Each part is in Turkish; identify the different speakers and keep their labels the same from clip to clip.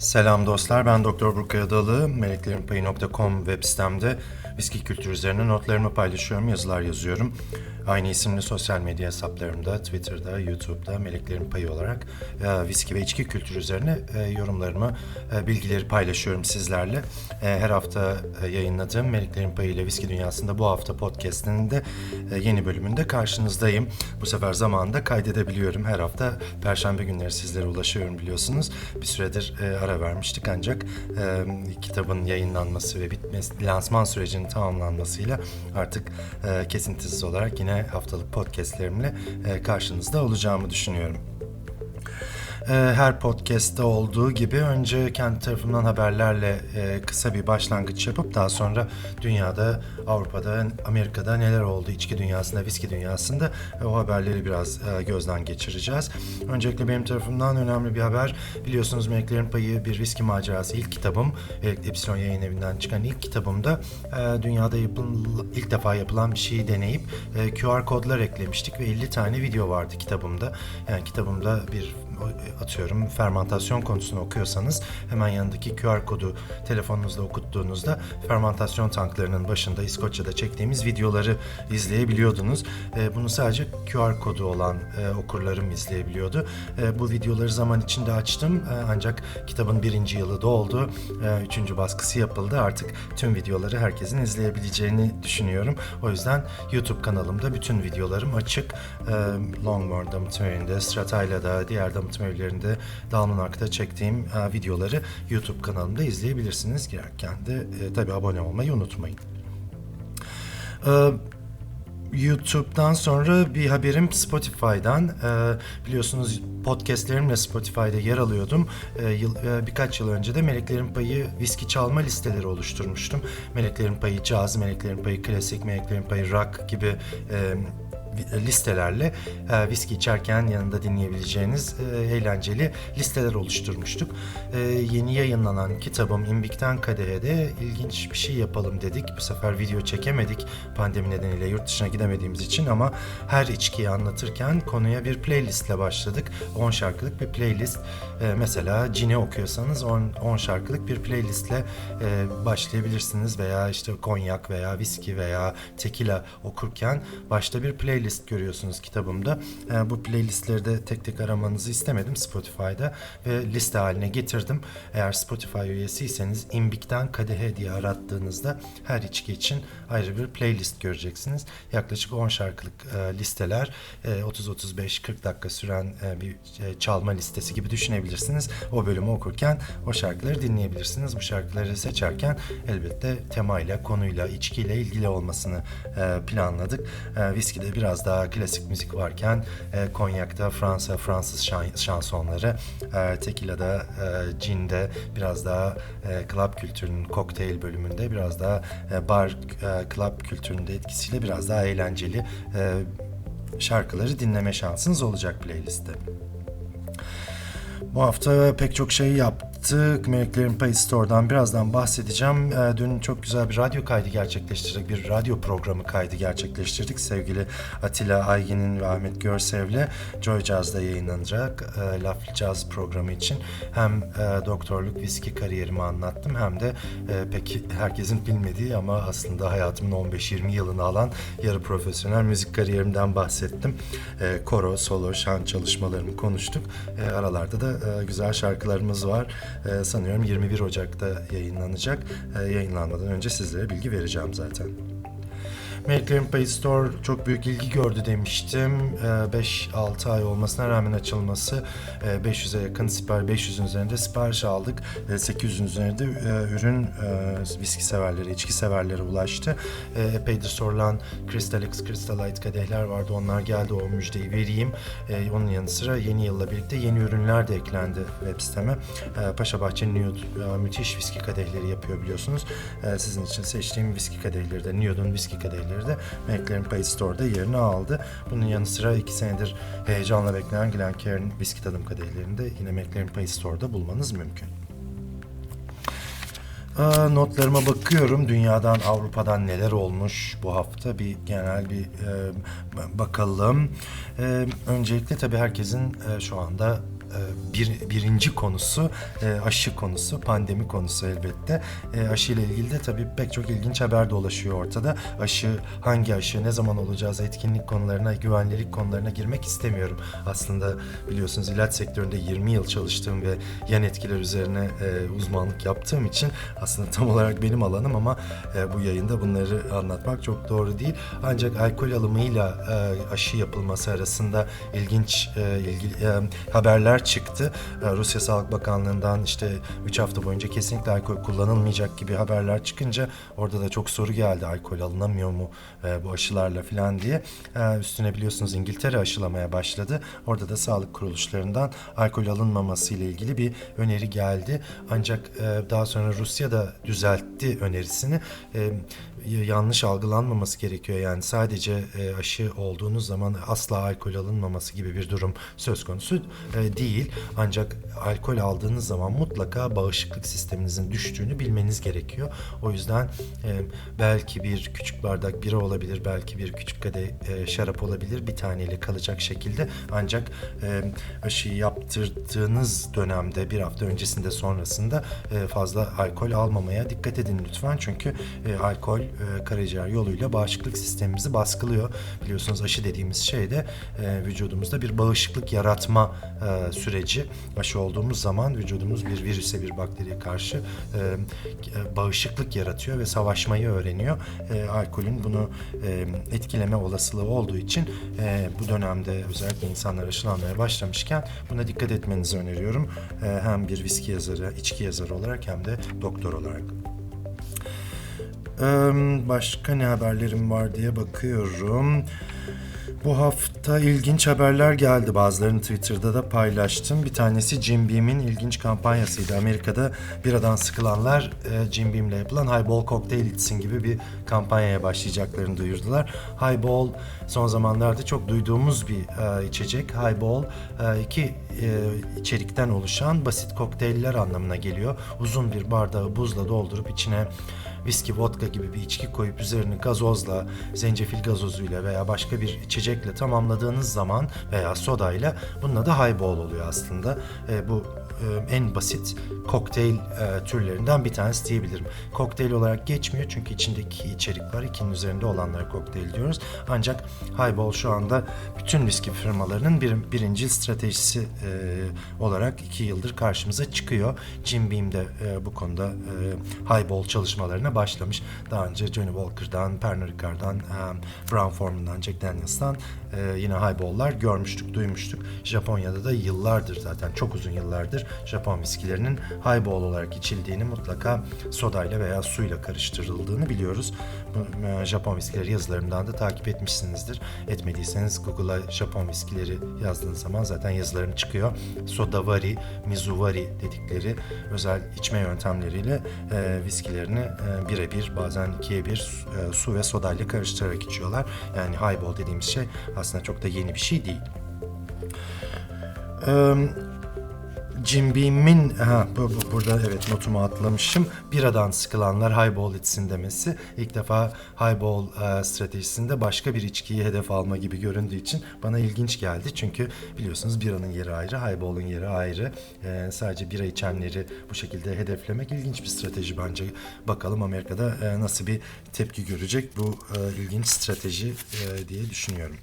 Speaker 1: Selam dostlar, ben Doktor Burkay Adalı. Meleklerinpayı.com web sitemde viski kültürü üzerine notlarımı paylaşıyorum, yazılar yazıyorum. Aynı isimli sosyal medya hesaplarımda, Twitter'da, YouTube'da Meleklerin Payı olarak e, viski ve içki kültürü üzerine e, yorumlarımı, e, bilgileri paylaşıyorum sizlerle. E, her hafta e, yayınladığım Meleklerin Payı ile Viski Dünyası'nda bu hafta podcast'inin de e, yeni bölümünde karşınızdayım. Bu sefer zamanında kaydedebiliyorum. Her hafta Perşembe günleri sizlere ulaşıyorum biliyorsunuz. Bir süredir e, ara vermiştik ancak e, kitabın yayınlanması ve bitmesi, lansman sürecinin tamamlanmasıyla artık e, kesintisiz olarak yine haftalık podcastlerimle e, karşınızda olacağımı düşünüyorum. E, Her podcast'te olduğu gibi önce kendi tarafımdan haberlerle e, kısa bir başlangıç yapıp daha sonra dünyada, Avrupa'da, Amerika'da neler oldu içki dünyasında, viski dünyasında e, o haberleri biraz e, gözden geçireceğiz. Öncelikle benim tarafımdan önemli bir haber. Biliyorsunuz Meleklerin Payı bir viski macerası ilk kitabım. Epsilon yayın evinden çıkan ilk kitabımda dünyada yapılan, ilk defa yapılan bir şeyi deneyip QR kodlar eklemiştik ve 50 tane video vardı kitabımda. Yani kitabımda bir atıyorum fermantasyon konusunu okuyorsanız hemen yanındaki QR kodu telefonunuzda okuttuğunuzda fermantasyon tanklarının başında İskoçya'da çektiğimiz videoları izleyebiliyordunuz. E, bunu sadece QR kodu olan e, okurlarım izleyebiliyordu. E, bu videoları zaman içinde açtım e, ancak kitabın birinci yılı doldu. E, üçüncü baskısı yapıldı. Artık tüm videoları herkesin izleyebileceğini düşünüyorum. O yüzden YouTube kanalımda bütün videolarım açık. E, Longmorn Damıtım Evi'nde, Stratayla'da, diğer damıtım evlerinde, Dalmanak'ta çektiğim e, videoları YouTube kanalımda izleyebilirsiniz. Girerken de e, tabii abone olmayı unutmayın. E, YouTube'dan sonra bir haberim Spotify'dan. Ee, biliyorsunuz podcastlerimle Spotify'da yer alıyordum. Ee, yıl, e, birkaç yıl önce de Meleklerin Payı viski çalma listeleri oluşturmuştum. Meleklerin Payı caz, Meleklerin Payı klasik, Meleklerin Payı rock gibi e, listelerle e, viski içerken yanında dinleyebileceğiniz e, eğlenceli listeler oluşturmuştuk. E, yeni yayınlanan kitabım İmbik'ten Kadehe de ilginç bir şey yapalım dedik. Bu sefer video çekemedik pandemi nedeniyle yurt dışına gidemediğimiz için ama her içkiyi anlatırken konuya bir playlistle başladık. 10 şarkılık bir playlist. E, mesela Cine okuyorsanız 10, 10 şarkılık bir playlistle e, başlayabilirsiniz veya işte konyak veya viski veya tekila okurken başta bir playlist playlist görüyorsunuz kitabımda. E, bu playlistleri de tek tek aramanızı istemedim Spotify'da ve liste haline getirdim. Eğer Spotify üyesiyseniz İmbik'ten Kadehe diye arattığınızda her içki için ayrı bir playlist göreceksiniz. Yaklaşık 10 şarkılık e, listeler e, 30-35-40 dakika süren e, bir e, çalma listesi gibi düşünebilirsiniz. O bölümü okurken o şarkıları dinleyebilirsiniz. Bu şarkıları seçerken elbette temayla, konuyla, içkiyle ilgili olmasını e, planladık. E, viskide biraz biraz daha klasik müzik varken e, Konyak'ta Fransa Fransız şan, şansonları, e, Tequila'da, e, Cin'de biraz daha e, club kültürünün kokteyl bölümünde biraz daha e, bar e, club kültüründe etkisiyle biraz daha eğlenceli e, şarkıları dinleme şansınız olacak playlistte. Bu hafta pek çok şey yaptık. Meleklerin Payı Store'dan birazdan bahsedeceğim. Ee, dün çok güzel bir radyo kaydı gerçekleştirdik. Bir radyo programı kaydı gerçekleştirdik. Sevgili Atilla Aygin'in ve Ahmet Görsev'le Joy Jazz'da yayınlanacak e, Jazz programı için hem e, doktorluk viski kariyerimi anlattım hem de e, pek herkesin bilmediği ama aslında hayatımın 15-20 yılını alan yarı profesyonel müzik kariyerimden bahsettim. E, koro, solo, şan çalışmalarımı konuştuk. E, aralarda da güzel şarkılarımız var. E, sanıyorum 21 Ocak'ta yayınlanacak. E, yayınlanmadan önce sizlere bilgi vereceğim zaten. Meleklerin Pay Store çok büyük ilgi gördü demiştim. 5-6 ay olmasına rağmen açılması 500'e yakın sipariş, 500'ün üzerinde sipariş aldık. 800'ün üzerinde ürün viski severleri, içki severlere ulaştı. Epeydir sorulan Crystal X, Crystal Light kadehler vardı. Onlar geldi o müjdeyi vereyim. Onun yanı sıra yeni yılla birlikte yeni ürünler de eklendi web siteme. Paşa Bahçe Nude müthiş viski kadehleri yapıyor biliyorsunuz. Sizin için seçtiğim viski kadehleri de Nude'un viski kadehleri kadehleri de McLaren Pay Store'da yerini aldı. Bunun yanı sıra iki senedir heyecanla beklenen Glencairn viski tadım kadehlerini de yine McLaren Pay Store'da bulmanız mümkün. Notlarıma bakıyorum. Dünyadan, Avrupa'dan neler olmuş bu hafta bir genel bir e, bakalım. E, öncelikle tabii herkesin e, şu anda bir, birinci konusu e, aşı konusu, pandemi konusu elbette. E, aşı ile ilgili de tabii pek çok ilginç haber dolaşıyor ortada. Aşı, hangi aşı, ne zaman olacağız, etkinlik konularına, güvenlik konularına girmek istemiyorum. Aslında biliyorsunuz ilaç sektöründe 20 yıl çalıştığım ve yan etkiler üzerine e, uzmanlık yaptığım için aslında tam olarak benim alanım ama e, bu yayında bunları anlatmak çok doğru değil. Ancak alkol alımıyla e, aşı yapılması arasında ilginç e, ilgili e, haberler çıktı. E, Rusya Sağlık Bakanlığı'ndan işte 3 hafta boyunca kesinlikle alkol kullanılmayacak gibi haberler çıkınca orada da çok soru geldi. Alkol alınamıyor mu e, bu aşılarla falan diye. E, üstüne biliyorsunuz İngiltere aşılamaya başladı. Orada da sağlık kuruluşlarından alkol alınmaması ile ilgili bir öneri geldi. Ancak e, daha sonra Rusya da düzeltti önerisini. Yanlış algılanmaması gerekiyor. Yani sadece aşı olduğunuz zaman asla alkol alınmaması gibi bir durum söz konusu e, değil. Ancak alkol aldığınız zaman mutlaka bağışıklık sisteminizin düştüğünü bilmeniz gerekiyor. O yüzden e, belki bir küçük bardak bira olabilir, belki bir küçük kadeh e, şarap olabilir bir taneyle kalacak şekilde. Ancak e, aşıyı yaptırdığınız dönemde bir hafta öncesinde sonrasında e, fazla alkol almamaya dikkat edin lütfen. Çünkü e, alkol e, karaciğer yoluyla bağışıklık sistemimizi baskılıyor. Biliyorsunuz aşı dediğimiz şey de e, vücudumuzda bir bağışıklık yaratma e, süreci. Aşı olduğumuz zaman vücudumuz bir virüse, bir bakteriye karşı e, bağışıklık yaratıyor ve savaşmayı öğreniyor. E, alkolün bunu e, etkileme olasılığı olduğu için e, bu dönemde özellikle insanlar aşılanmaya başlamışken buna dikkat etmenizi öneriyorum. E, hem bir viski yazarı, içki yazarı olarak hem de doktor olarak. Başka ne haberlerim var diye bakıyorum. Bu hafta ilginç haberler geldi. Bazılarını Twitter'da da paylaştım. Bir tanesi Jim Beam'in ilginç kampanyasıydı. Amerika'da biradan sıkılanlar e, Jim Beam'le yapılan Highball kokteyl içsin gibi bir kampanyaya başlayacaklarını duyurdular. Highball son zamanlarda çok duyduğumuz bir e, içecek. Highball e, iki içerikten oluşan basit kokteyller anlamına geliyor. Uzun bir bardağı buzla doldurup içine viski, vodka gibi bir içki koyup üzerine gazozla, zencefil gazozuyla veya başka bir içecekle tamamladığınız zaman veya sodayla bunun adı highball oluyor aslında. E, bu en basit kokteyl e, türlerinden bir tanesi diyebilirim. Kokteyl olarak geçmiyor çünkü içindeki içerik var. İkinin üzerinde olanlara kokteyl diyoruz. Ancak highball şu anda bütün viski firmalarının bir, birincil stratejisi e, olarak iki yıldır karşımıza çıkıyor. Jim Beam de e, bu konuda e, highball çalışmalarına başlamış. Daha önce Johnny Walker'dan, Pernod Ricard'dan, e, Brown Forman'dan, Jack Daniels'tan e, yine highball'lar görmüştük, duymuştuk. Japonya'da da yıllardır zaten çok uzun yıllardır Japon viskilerinin highball olarak içildiğini mutlaka sodayla veya suyla karıştırıldığını biliyoruz. Bu, e, Japon viskileri yazılarımdan da takip etmişsinizdir. Etmediyseniz Google'a Japon viskileri yazdığınız zaman zaten yazılarım çıkıyor. Sodavari, Mizuvari dedikleri özel içme yöntemleriyle e, viskilerini e, birebir bazen ikiye bir e, su ve sodayla karıştırarak içiyorlar. Yani highball dediğimiz şey aslında çok da yeni bir şey değil. Ee, Jim Beam'in, ha, bu, bu, burada evet notumu atlamışım. Biradan sıkılanlar highball içsin demesi. İlk defa highball e, stratejisinde başka bir içkiyi hedef alma gibi göründüğü için bana ilginç geldi. Çünkü biliyorsunuz biranın yeri ayrı, highball'un yeri ayrı. E, sadece bira içenleri bu şekilde hedeflemek ilginç bir strateji bence. Bakalım Amerika'da e, nasıl bir tepki görecek bu e, ilginç strateji e, diye düşünüyorum.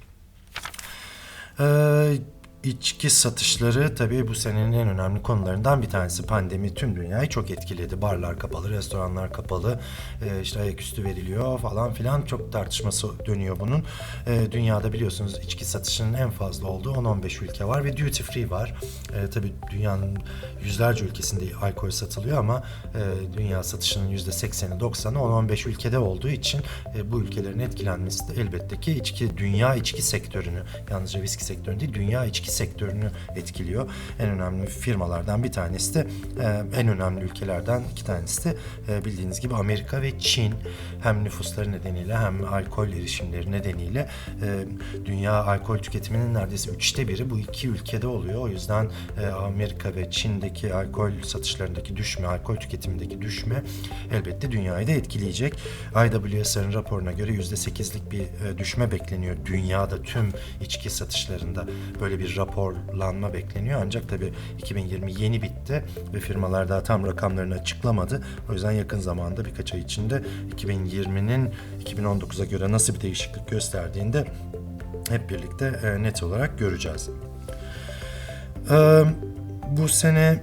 Speaker 1: 呃 İçki satışları tabii bu senenin en önemli konularından bir tanesi. Pandemi tüm dünyayı çok etkiledi. Barlar kapalı, restoranlar kapalı, e, işte ayaküstü veriliyor falan filan. Çok tartışması dönüyor bunun. E, dünyada biliyorsunuz içki satışının en fazla olduğu 10-15 ülke var ve duty free var. E, tabii dünyanın yüzlerce ülkesinde alkol satılıyor ama e, dünya satışının %80'i 90'ı 10-15 ülkede olduğu için e, bu ülkelerin etkilenmesi de elbette ki içki, dünya içki sektörünü, yalnızca viski sektörünü değil, dünya içki sektörünü etkiliyor. En önemli firmalardan bir tanesi de e, en önemli ülkelerden iki tanesi de e, bildiğiniz gibi Amerika ve Çin hem nüfusları nedeniyle hem alkol erişimleri nedeniyle e, dünya alkol tüketiminin neredeyse üçte biri bu iki ülkede oluyor. O yüzden Amerika ve Çin'deki alkol satışlarındaki düşme, alkol tüketimindeki düşme elbette dünyayı da etkileyecek. IWSR'ın raporuna göre %8'lik bir düşme bekleniyor dünyada tüm içki satışlarında böyle bir raporlanma bekleniyor. Ancak tabii 2020 yeni bitti ve firmalar daha tam rakamlarını açıklamadı. O yüzden yakın zamanda birkaç ay içinde 2020'nin 2019'a göre nasıl bir değişiklik gösterdiğinde hep birlikte e, net olarak göreceğiz. Ee, bu sene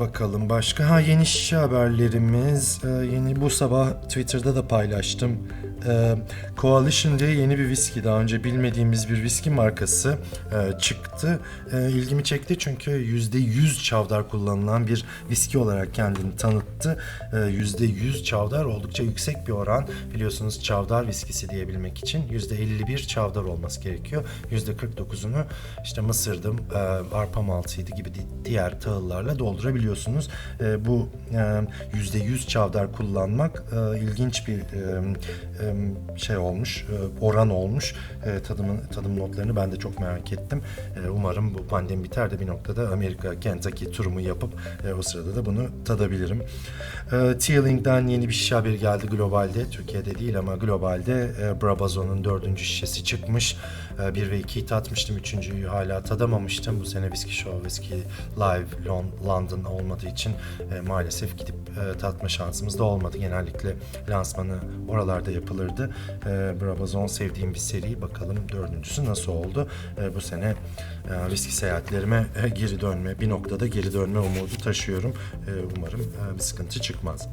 Speaker 1: bakalım başka. Ha yeni şişe haberlerimiz. Ee, yeni bu sabah Twitter'da da paylaştım. Ee, Coalition diye yeni bir viski. Daha önce bilmediğimiz bir viski markası e, çıktı. E, ilgimi çekti çünkü %100 çavdar kullanılan bir viski olarak kendini tanıttı. E, %100 çavdar oldukça yüksek bir oran. Biliyorsunuz çavdar viskisi diyebilmek için %51 çavdar olması gerekiyor. %49'unu işte mısırdım, e, arpa maltıydı gibi di- diğer tahıllarla doldurabiliyorsunuz. E, bu e, %100 çavdar kullanmak e, ilginç bir e, e, şey olmuş, e, oran olmuş. E, tadımın tadım notlarını ben de çok merak ettim. E, umarım bu pandemi biter de bir noktada Amerika, Kentucky turumu yapıp o sırada da bunu tadabilirim. Tealing'den yeni bir şişe haberi geldi globalde. Türkiye'de değil ama globalde Brabazon'un dördüncü şişesi çıkmış. E, 1 ve 2'yi tatmıştım. Üçüncüyü hala tadamamıştım. Bu sene Whiskey Show, Whiskey Live Lon- London olmadığı için e, maalesef gidip e, tatma şansımız da olmadı. Genellikle lansmanı oralarda yapılırdı. E, Brabazon sevdiğim bir seri. Bakalım dördüncüsü nasıl oldu? Bu sene viski seyahatlerime geri dönme, bir noktada geri dönme umudu taşıyorum. Umarım bir sıkıntı çıkmaz.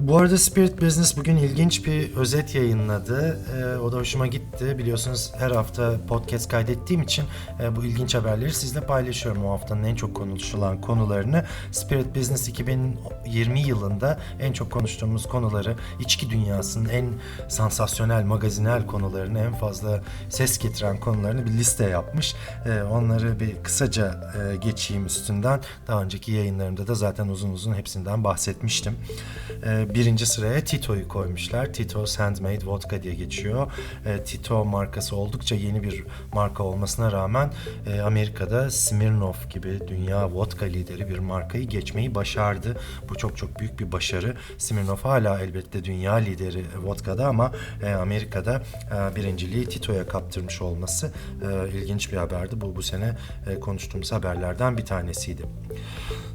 Speaker 1: Bu arada Spirit Business bugün ilginç bir özet yayınladı. Ee, o da hoşuma gitti. Biliyorsunuz her hafta podcast kaydettiğim için e, bu ilginç haberleri sizle paylaşıyorum. O haftanın en çok konuşulan konularını. Spirit Business 2020 yılında en çok konuştuğumuz konuları, içki dünyasının en sansasyonel, magazinel konularını, en fazla ses getiren konularını bir liste yapmış. Ee, onları bir kısaca e, geçeyim üstünden. Daha önceki yayınlarımda da zaten uzun uzun hepsinden bahsetmiştim. Ee, birinci sıraya Tito'yu koymuşlar. Tito's Handmade Vodka diye geçiyor. Ee, Tito markası oldukça yeni bir marka olmasına rağmen e, Amerika'da Smirnoff gibi dünya vodka lideri bir markayı geçmeyi başardı. Bu çok çok büyük bir başarı. Smirnoff hala elbette dünya lideri vodkada ama e, Amerika'da e, birinciliği Tito'ya kaptırmış olması e, ilginç bir haberdi. Bu bu sene e, konuştuğumuz haberlerden bir tanesiydi.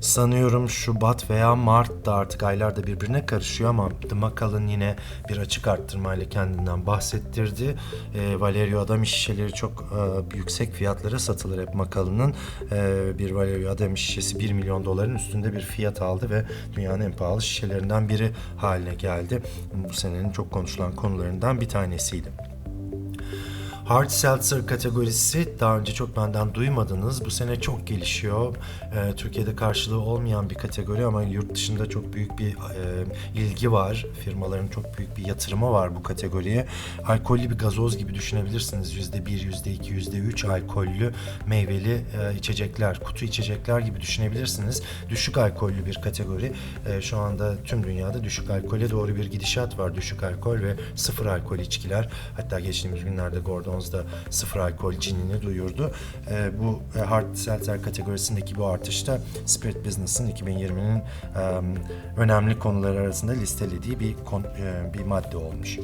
Speaker 1: Sanıyorum Şubat veya Mart'ta artık aylar da birbirine karışıyor ama Macallan yine bir açık arttırmayla kendinden bahsettirdi. E, Valerio Adami şişeleri çok e, yüksek fiyatlara satılır hep Macallan'ın. E, bir Valerio Adami şişesi 1 milyon doların üstünde bir fiyat aldı ve dünyanın en pahalı şişelerinden biri haline geldi. Bu senenin çok konuşulan konularından bir tanesiydi. Hard Seltzer kategorisi daha önce çok benden duymadınız. Bu sene çok gelişiyor. E, Türkiye'de karşılığı olmayan bir kategori ama yurt dışında çok büyük bir e, ilgi var. Firmaların çok büyük bir yatırımı var bu kategoriye. Alkollü bir gazoz gibi düşünebilirsiniz. %1, %2, %3 alkollü meyveli e, içecekler, kutu içecekler gibi düşünebilirsiniz. Düşük alkollü bir kategori. E, şu anda tüm dünyada düşük alkole doğru bir gidişat var. Düşük alkol ve sıfır alkol içkiler. Hatta geçtiğimiz günlerde Gordon 2019'da sıfır alkol cinini duyurdu. E, bu e, hard seltzer kategorisindeki bu artışta Spirit Business'ın 2020'nin e, önemli konuları arasında listelediği bir kon, e, bir madde olmuş.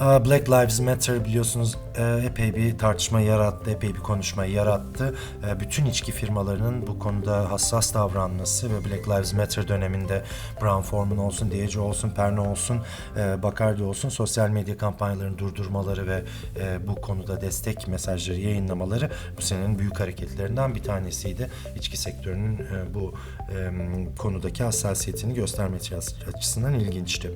Speaker 1: Black Lives Matter biliyorsunuz e, epey bir tartışma yarattı, epey bir konuşma yarattı. E, Bütün içki firmalarının bu konuda hassas davranması ve Black Lives Matter döneminde Brown Forman olsun, Diageo olsun, Pernod olsun, e, Bacardi olsun sosyal medya kampanyalarını durdurmaları ve bu konuda destek mesajları yayınlamaları bu senenin büyük hareketlerinden bir tanesiydi. İçki sektörünün bu konudaki hassasiyetini göstermesi açısından ilginçti.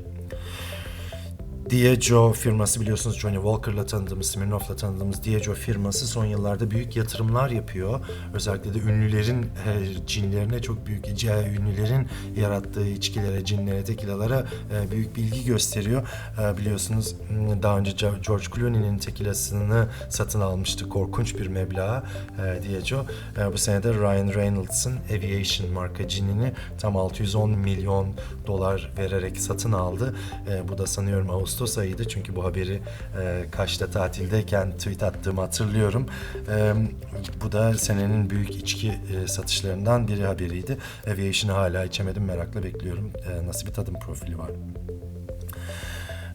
Speaker 1: Diageo firması biliyorsunuz Johnny Walker'la tanıdığımız, Smirnoff'la tanıdığımız Diageo firması son yıllarda büyük yatırımlar yapıyor. Özellikle de ünlülerin e, cinlerine çok büyük, e, ünlülerin yarattığı içkilere, cinlere, tekilalara e, büyük bilgi gösteriyor. E, biliyorsunuz daha önce George Clooney'nin tekilasını satın almıştı korkunç bir meblağa e, Diageo. E, bu sene de Ryan Reynolds'ın Aviation marka cinini tam 610 milyon dolar vererek satın aldı. E, bu da sanıyorum Ağustos ayıydı çünkü bu haberi e, Kaş'ta tatildeyken tweet attığımı hatırlıyorum. E, bu da senenin büyük içki e, satışlarından biri haberiydi. Aviation'ı hala içemedim merakla bekliyorum. E, nasıl bir tadım profili var.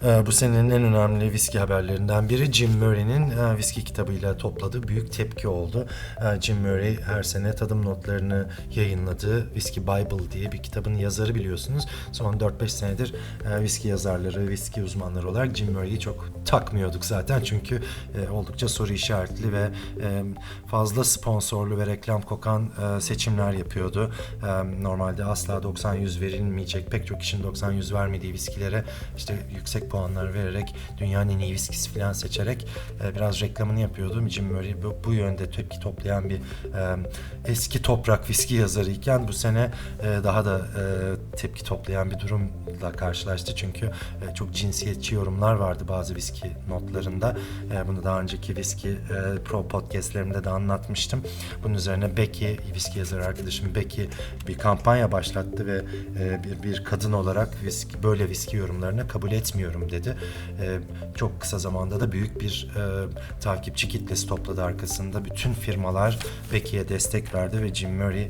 Speaker 1: Ee, Bu senenin en önemli viski haberlerinden biri Jim Murray'nin e, viski kitabıyla topladığı büyük tepki oldu. E, Jim Murray her sene tadım notlarını yayınladığı Whiskey Bible diye bir kitabın yazarı biliyorsunuz. Son 4-5 senedir e, viski yazarları, viski uzmanları olarak Jim Murray'i çok takmıyorduk zaten çünkü oldukça soru işaretli ve fazla sponsorlu ve reklam kokan seçimler yapıyordu. Normalde asla 90-100 verilmeyecek, pek çok kişinin 90-100 vermediği viskilere işte yüksek puanlar vererek dünyanın en iyi viskisi falan seçerek e, biraz reklamını yapıyordu. Jim Murray bu, bu yönde tepki toplayan bir e, eski toprak viski yazarı iken bu sene e, daha da e, tepki toplayan bir durumla karşılaştı. Çünkü e, çok cinsiyetçi yorumlar vardı bazı viski notlarında. E, bunu daha önceki viski e, pro podcastlerimde de anlatmıştım. Bunun üzerine Becky, viski yazarı arkadaşım Becky bir kampanya başlattı ve e, bir, bir kadın olarak viski, böyle viski yorumlarını kabul etmiyorum dedi. E, çok kısa zamanda da büyük bir e, takipçi kitlesi topladı arkasında. Bütün firmalar Becky'ye destek verdi ve Jim Murray e,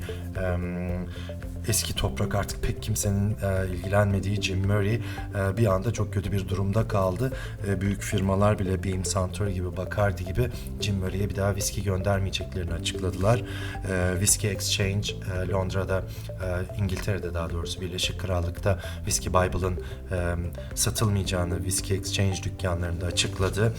Speaker 1: eski toprak artık pek kimsenin e, ilgilenmediği Jim Murray e, bir anda çok kötü bir durumda kaldı. E, büyük firmalar bile Beam Suntory gibi, Bacardi gibi Jim Murray'e bir daha viski göndermeyeceklerini açıkladılar. E, Whiskey Exchange e, Londra'da, e, İngiltere'de daha doğrusu Birleşik Krallık'ta Whiskey Bible'ın e, satılmayacağını Whiskey Exchange dükkanlarında açıkladı.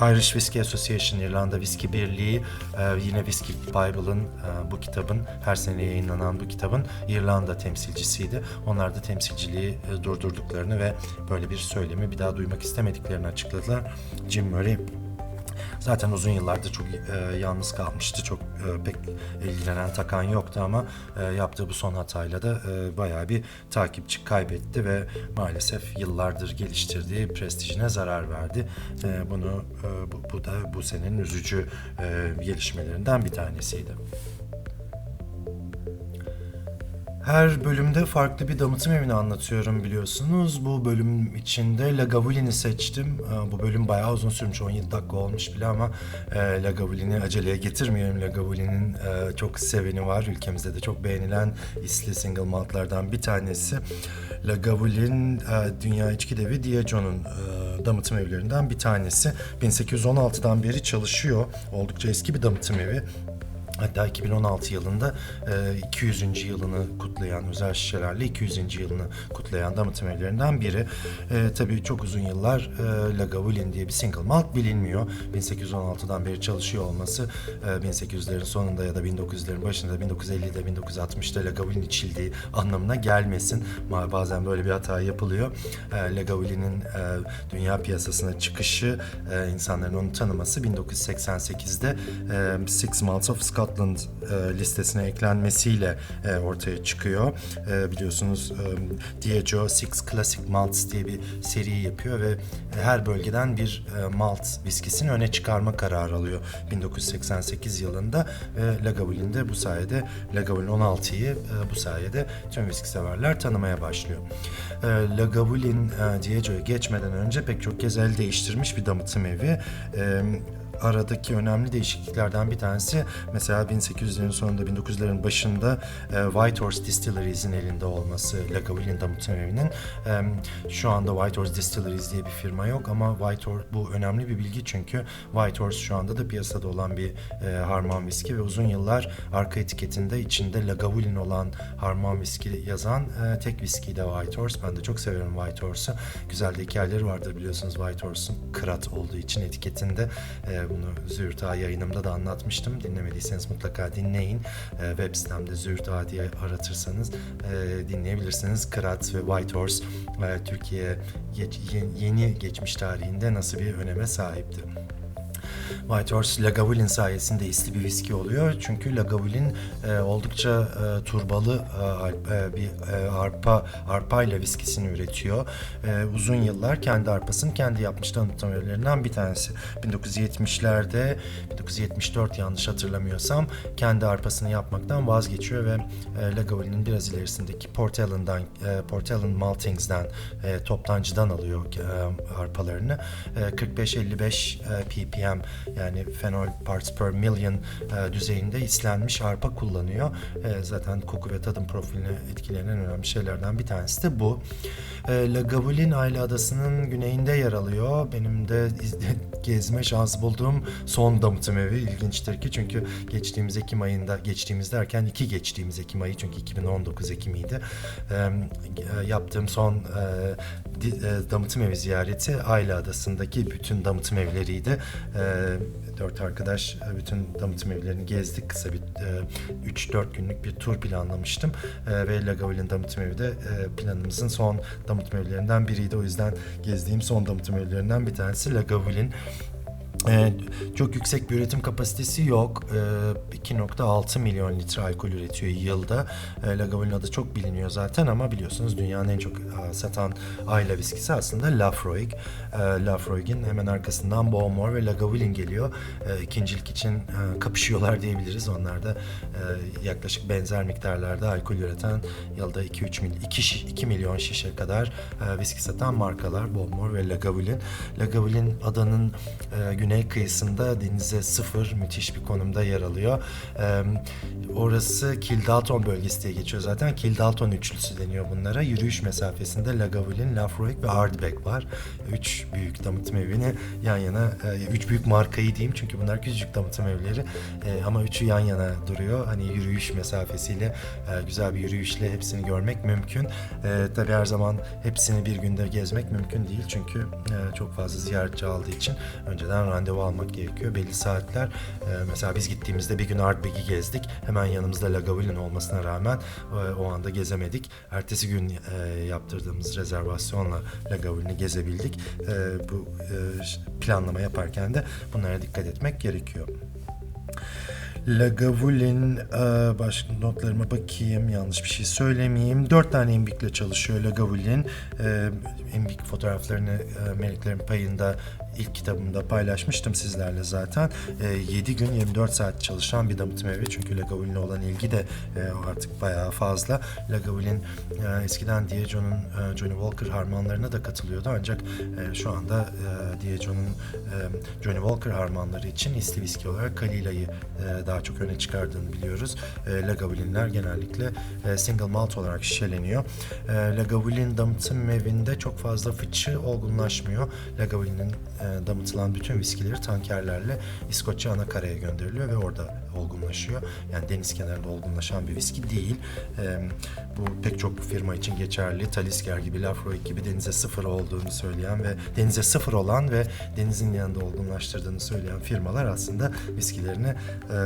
Speaker 1: Irish Whiskey Association, İrlanda Whiskey Birliği e, yine Whiskey Bible'ın e, bu kitabın her sene yayınlanan bu kitabın İrlanda temsilcisiydi. Onlar da temsilciliği e, durdurduklarını ve böyle bir söylemi bir daha duymak istemediklerini açıkladılar. Jim Murray Zaten uzun yıllardır çok e, yalnız kalmıştı. Çok e, pek ilgilenen takan yoktu ama e, yaptığı bu son hatayla da e, bayağı bir takipçi kaybetti ve maalesef yıllardır geliştirdiği prestijine zarar verdi. E, bunu e, bu, bu da bu senenin üzücü e, gelişmelerinden bir tanesiydi. Her bölümde farklı bir damıtım evini anlatıyorum biliyorsunuz. Bu bölüm içinde Lagavulin'i seçtim. Ee, Bu bölüm bayağı uzun sürmüş, 17 dakika olmuş bile ama e, Lagavulin'i aceleye getirmiyorum. Lagavulin'in e, çok seveni var. Ülkemizde de çok beğenilen isli single maltlardan bir tanesi. Lagavulin e, Dünya İçki Devi Diageo'nun damıtım evlerinden bir tanesi. 1816'dan beri çalışıyor. Oldukça eski bir damıtım evi. Hatta 2016 yılında e, 200. yılını kutlayan özel şişelerle 200. yılını kutlayan damıtım evlerinden biri. E, tabii çok uzun yıllar e, Lagavulin diye bir single malt bilinmiyor. 1816'dan beri çalışıyor olması e, 1800'lerin sonunda ya da 1900'lerin başında 1950'de 1960'da Lagavulin içildiği anlamına gelmesin. Bazen böyle bir hata yapılıyor. E, Lagavulin'in e, dünya piyasasına çıkışı, e, insanların onu tanıması 1988'de e, Six Malts of Scotland e, listesine eklenmesiyle e, ortaya çıkıyor. E, biliyorsunuz e, Diageo Six Classic Malts diye bir seri yapıyor ve her bölgeden bir e, malt viskisini öne çıkarma kararı alıyor 1988 yılında ve Lagavulin bu sayede Lagavulin 16'yı e, bu sayede tüm viski severler tanımaya başlıyor. E, Lagavulin e, Diageo'ya geçmeden önce pek çok kez el değiştirmiş bir damıtım evi. E, aradaki önemli değişikliklerden bir tanesi mesela 1800'lerin sonunda 1900'lerin başında e, White Horse Distilleries'in elinde olması Lagavulin damıtım evinin. E, şu anda White Horse Distilleries diye bir firma yok ama White Horse bu önemli bir bilgi çünkü White Horse şu anda da piyasada olan bir e, harman viski ve uzun yıllar arka etiketinde içinde Lagavulin olan harman viski yazan e, tek viski de White Horse. Ben de çok severim White Horse'u. Güzel de hikayeleri vardır biliyorsunuz White Horse'un kırat olduğu için etiketinde. E, bunu Züğürt yayınımda da anlatmıştım. Dinlemediyseniz mutlaka dinleyin. E, web sitemde Züğürt diye aratırsanız e, dinleyebilirsiniz. Kırat ve White Horse e, Türkiye geç- ye- yeni geçmiş tarihinde nasıl bir öneme sahipti. White Horse Lagavulin sayesinde isli bir viski oluyor. Çünkü Lagavulin e, oldukça e, turbalı e, e, bir e, arpa arpayla viskisini üretiyor. E, uzun yıllar kendi arpasını kendi yapmış tanıtım evlerinden bir tanesi. 1970'lerde 1974 yanlış hatırlamıyorsam kendi arpasını yapmaktan vazgeçiyor ve e, Lagavulin'in biraz ilerisindeki Port Ellen'dan e, Port Ellen Maltings'den e, toptancıdan alıyor e, arpalarını. E, 45-55 e, ppm yani fenol parts per million e, düzeyinde islenmiş arpa kullanıyor. E, zaten koku ve tadım profiline etkileyen en önemli şeylerden bir tanesi de bu. E, Lagavulin Ayla Adası'nın güneyinde yer alıyor. Benim de gezme şansı bulduğum son damıtım evi ilginçtir ki çünkü geçtiğimiz Ekim ayında geçtiğimiz derken iki geçtiğimiz Ekim ayı çünkü 2019 Ekim'iydi. E, e, yaptığım son e, e, damıtım evi ziyareti Ayla Adası'ndaki bütün damıtım evleriydi. E, dört arkadaş e, bütün damıtım evlerini gezdik. Kısa bir e, 3-4 günlük bir tur planlamıştım. E, ve Lagavulin damıtım evi de e, planımızın son damıtım evlerinden biriydi. O yüzden gezdiğim son damıtım evlerinden bir tanesi Lagavulin. Ee, çok yüksek bir üretim kapasitesi yok. Ee, 2.6 milyon litre alkol üretiyor yılda. Ee, Lagavulin adı çok biliniyor zaten ama biliyorsunuz dünyanın en çok e, satan ayla viskisi aslında Lafroig. Ee, Lafroig'in hemen arkasından Bowmore ve Lagavulin geliyor. Ee, ikincilik için e, kapışıyorlar diyebiliriz. Onlar da e, yaklaşık benzer miktarlarda alkol üreten yılda 2-3 mil, 2, 2 milyon şişe kadar e, viski satan markalar Bowmore ve Lagavulin. Lagavulin adanın e, güney kıyısında denize sıfır müthiş bir konumda yer alıyor. E, orası Kildalton bölgesi diye geçiyor zaten. Kildalton üçlüsü deniyor bunlara. Yürüyüş mesafesinde Lagavulin, Lafroig ve Ardbeg var. Üç büyük damıtım evini yan yana, e, üç büyük markayı diyeyim çünkü bunlar küçücük damıtım evleri E, ama üçü yan yana duruyor. Hani yürüyüş mesafesiyle e, güzel bir yürüyüşle hepsini görmek mümkün. E, tabii her zaman hepsini bir günde gezmek mümkün değil çünkü e, çok fazla ziyaretçi aldığı için önceden almak gerekiyor. Belli saatler. e, mesela biz gittiğimizde bir gün Ardbeg'i gezdik. Hemen yanımızda Lagavulin olmasına rağmen e, o anda gezemedik. Ertesi gün e, yaptırdığımız rezervasyonla Lagavulin'i gezebildik. E, bu e, planlama yaparken de bunlara dikkat etmek gerekiyor. Lagavulin, e, başka notlarıma bakayım, yanlış bir şey söylemeyeyim. Dört tane imbikle çalışıyor Lagavulin. E, imbik fotoğraflarını e, Meleklerin Payı'nda ilk kitabımda paylaşmıştım sizlerle zaten. E, 7 gün 24 saat çalışan bir damıtım evi. Çünkü Lagavulin'e olan ilgi de e, artık bayağı fazla. Lagavulin e, eskiden Diego'nun e, Johnny Walker harmanlarına da katılıyordu. Ancak e, şu anda e, Diego'nun e, Johnny Walker harmanları için isli viski olarak Kalila'yı e, daha çok öne çıkardığını biliyoruz. E, Lagavulin'ler genellikle e, single malt olarak şişeleniyor. E, Lagavulin damıtım evinde çok fazla fıçı olgunlaşmıyor. Lagavulin'in e, damıtılan bütün viskileri tankerlerle İskoçya anakaraya gönderiliyor ve orada olgunlaşıyor. Yani deniz kenarında olgunlaşan bir viski değil. E, bu pek çok firma için geçerli. Talisker gibi, Lafroig gibi denize sıfır olduğunu söyleyen ve denize sıfır olan ve denizin yanında olgunlaştırdığını söyleyen firmalar aslında viskilerini e,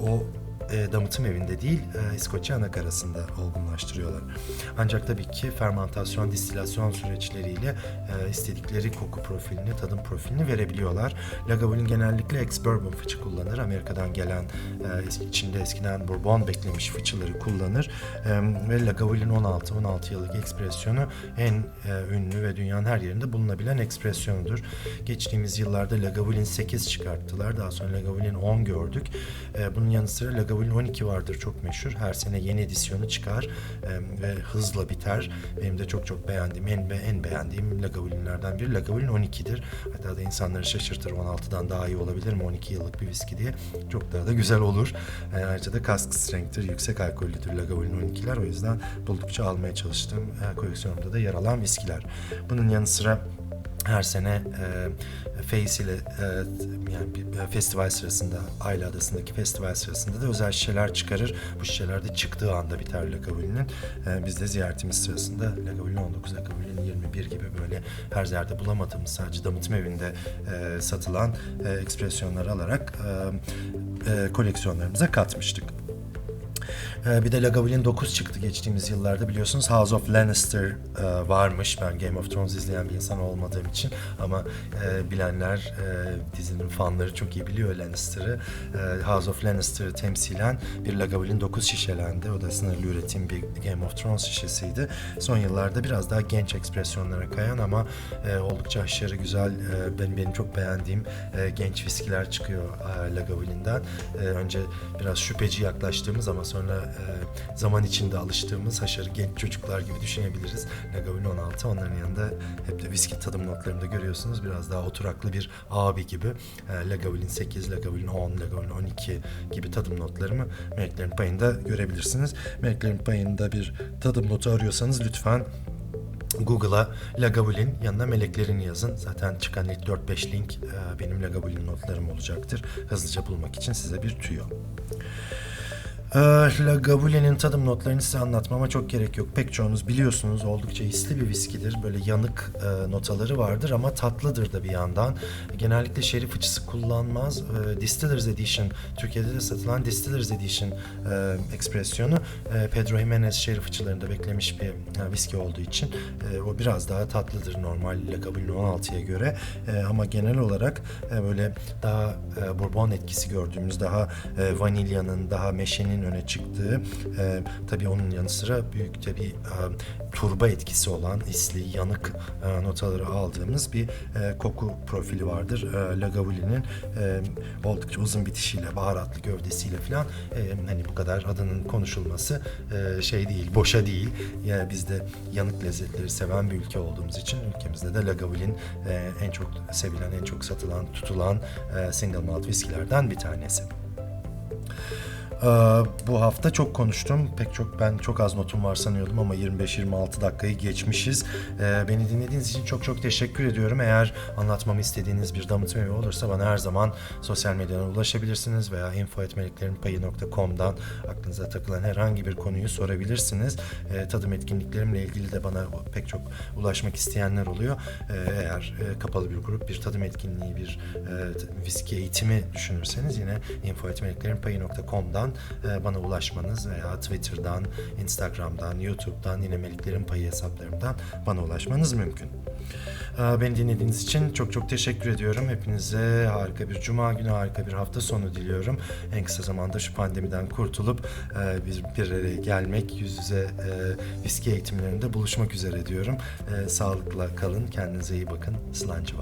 Speaker 1: o e, damıtım evinde değil e, İskoçya anakarasında olgunlaştırıyorlar. Ancak tabii ki fermantasyon, distilasyon süreçleriyle e, istedikleri koku profilini, tadım profilini verebiliyorlar. Lagavulin genellikle ex-bourbon fıçı kullanır. Amerika'dan gelen e, içinde eskiden bourbon beklemiş fıçıları kullanır. Ve Lagavulin 16, 16 yıllık ekspresyonu en ünlü ve dünyanın her yerinde bulunabilen ekspresyonudur. Geçtiğimiz yıllarda Lagavulin 8 çıkarttılar. Daha sonra Lagavulin 10 gördük. Bunun yanı sıra Lagavulin 12 vardır çok meşhur. Her sene yeni edisyonu çıkar e, ve hızla biter. Benim de çok çok beğendiğim, en, en beğendiğim Lagavulinlerden biri Lagavulin 12'dir. Hatta da insanları şaşırtır 16'dan daha iyi olabilir mi 12 yıllık bir viski diye. Çok daha da güzel olur. E, ayrıca da kask strength'tir, yüksek alkollüdür Lagavulin 12'ler. O yüzden buldukça almaya çalıştığım e, koleksiyonumda da yer alan viskiler. Bunun yanı sıra her sene e, Face ile e, yani bir e, festival sırasında Ayla Adası'ndaki festival sırasında da özel şişeler çıkarır. Bu şişeler de çıktığı anda biter Lagavulin'in. E, biz de ziyaretimiz sırasında Lagavulin 19, Lagavulin 21 gibi böyle her yerde bulamadığımız sadece damıtım evinde e, satılan e, ekspresyonları alarak e, e, koleksiyonlarımıza katmıştık. Ee, bir de Lagavulin 9 çıktı geçtiğimiz yıllarda biliyorsunuz House of Lannister e, varmış. Ben Game of Thrones izleyen bir insan olmadığım için ama e, bilenler e, dizinin fanları çok iyi biliyor Lannister'ı. House of Lannister'ı temsilen bir Lagavulin 9 şişelendi. O da sınırlı üretim bir Game of Thrones şişesiydi. Son yıllarda biraz daha genç ekspresyonlara kayan ama oldukça aşırı güzel benim benim çok beğendiğim genç viskiler çıkıyor Lagavulin'den. Önce biraz şüpheci yaklaştığımız ama sonra e, zaman içinde alıştığımız haşarı genç çocuklar gibi düşünebiliriz. Lagavulin 16 onların yanında hep de viski tadım notlarında görüyorsunuz. Biraz daha oturaklı bir abi gibi. E, Lagavulin 8, Lagavulin 10, Lagavulin 12 gibi tadım notlarımı Meleklerin Payı'nda görebilirsiniz. Meleklerin Payı'nda bir tadım notu arıyorsanız lütfen Google'a Lagavulin yanına meleklerin yazın. Zaten çıkan ilk 4-5 link e, benim Lagavulin notlarım olacaktır. Hızlıca bulmak için size bir tüyo. Ee, Lagavulin'in tadım notlarını size anlatmama çok gerek yok. Pek çoğunuz biliyorsunuz oldukça hisli bir viskidir. Böyle yanık e, notaları vardır ama tatlıdır da bir yandan. Genellikle şeri fıçısı kullanmaz. E, Distillers Edition, Türkiye'de de satılan Distillers Edition e, ekspresyonu e, Pedro Jimenez şeri fıçılarında beklemiş bir e, viski olduğu için e, o biraz daha tatlıdır normal Lagavulin 16'ya göre. E, ama genel olarak e, böyle daha e, bourbon etkisi gördüğümüz, daha e, vanilyanın, daha meşenin öne çıktığı, e, tabii onun yanı sıra büyük de bir e, turba etkisi olan isli, yanık e, notaları aldığımız bir e, koku profili vardır. E, Lagavulin'in e, oldukça uzun bitişiyle, baharatlı gövdesiyle falan e, hani bu kadar adının konuşulması e, şey değil, boşa değil. Yani biz de yanık lezzetleri seven bir ülke olduğumuz için ülkemizde de Lagavulin e, en çok sevilen, en çok satılan, tutulan e, single malt viskilerden bir tanesi. Ee, bu hafta çok konuştum. Pek çok ben çok az notum var sanıyordum ama 25-26 dakikayı geçmişiz. Ee, beni dinlediğiniz için çok çok teşekkür ediyorum. Eğer anlatmamı istediğiniz bir damıtım evi olursa bana her zaman sosyal medyadan ulaşabilirsiniz veya info.meleklerinpayı.com'dan aklınıza takılan herhangi bir konuyu sorabilirsiniz. Ee, tadım etkinliklerimle ilgili de bana pek çok ulaşmak isteyenler oluyor. Eğer e, kapalı bir grup bir tadım etkinliği, bir e, viski eğitimi düşünürseniz yine info.meleklerinpayı.com'dan e, bana ulaşmanız veya Twitter'dan, Instagram'dan, YouTube'dan yine Meliklerin Payı hesaplarımdan bana ulaşmanız mümkün. E, Beni dinlediğiniz için çok çok teşekkür ediyorum. Hepinize harika bir cuma günü, harika bir hafta sonu diliyorum. En kısa zamanda şu pandemiden kurtulup e, bir, bir araya gelmek, yüz yüze viski eğitimlerinde buluşmak üzere diyorum. Sağlıkla kalın, kendinize iyi bakın. Slancı.